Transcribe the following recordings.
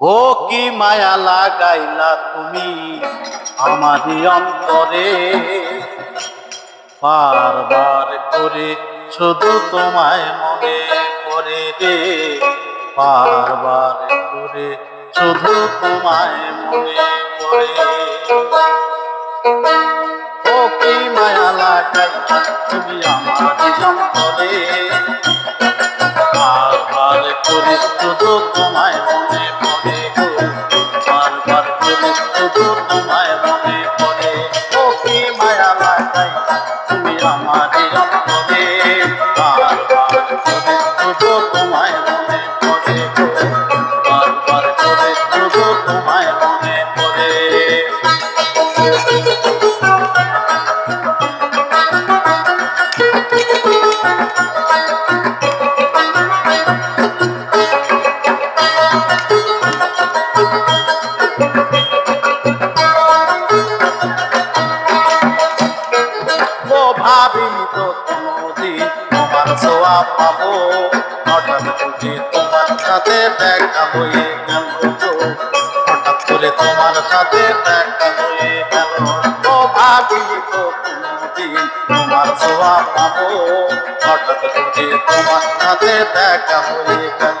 ও কি মায়া লাগাইলা তুমি আমারই অন্তরে? বারবার করে শুধু তোমায় মনে করে রে। বারবার করে শুধু তোমায় মনে করে। ও কি মায়া লাগাইলা তুমি আমারই অন্তরে? বারবার করে শুধু কোনোদিন হঠাৎ করে তোমার সাথে দেখা হয়ে হঠাৎ করে তোমার সাথে দেখা হয়ে গেল পাবো। হঠাৎ করে তোমার সাথে দেখা হয়ে গেল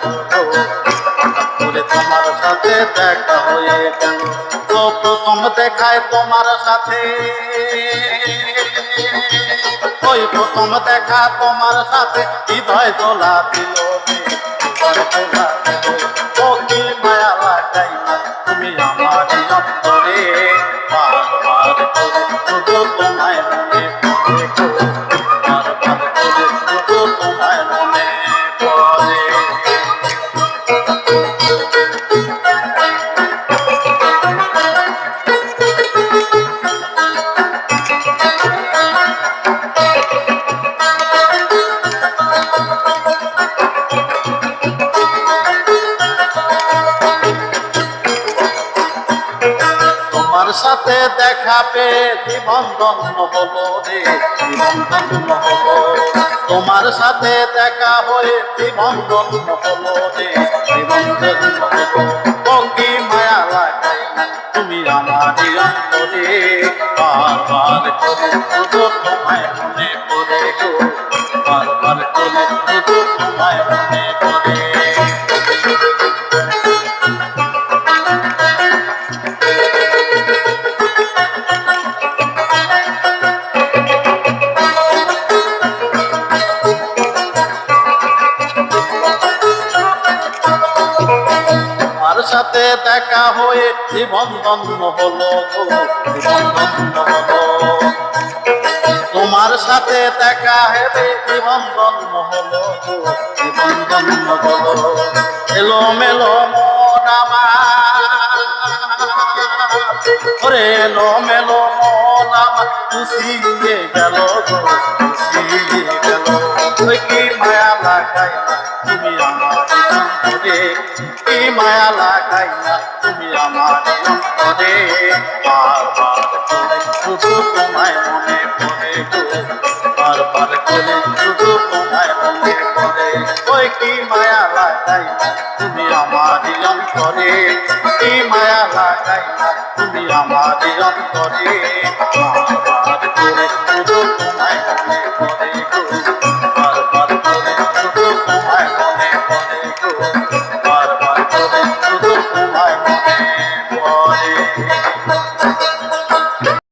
তোমার সাথে দেখা হয়ে তো। প্রথম দেখায় তোমার সাথে। ওই প্রথম দেখা তোমার সাথে হৃদয় দোলা দিল মায়া তুমি আমার তোমায় তোমার সাথে দেখা পেয়ে জীবন ধন্য হলো রে। জীবন ধন্য হলো তোমার সাথে দেখা হয়ে জীবন ধন্য হলো রে। জীবন ধন্য হলো কি মায়া লাগাই তুমি আমার অন্তরে বারবার করে শুধু তোমায় মনে পড়ে গো। বারবার করে শুধু তোমায় সাথে দেখা হয়ে জীবন ধন্য হলো তোমার সাথে দেখা হেবে জীবন ধন্য হলো জীবন হলো। এলো মেলো মন আমার। এলো মেলো মন আমার। খুশিয়ে গেল খুশিয়ে গেল। কি মায়া লাগাই তুমি আমার? অন্তরে কি মায়া লাগাই না তুমি আমার অন্তরে? বারবার করে শুধু তোমায় মনে বারবার করে শুধু তোমায় মনে ওই কি মায়া লাগাই না তুমি আমার অন্তরে? কি মায়া লাগাই না তুমি আমার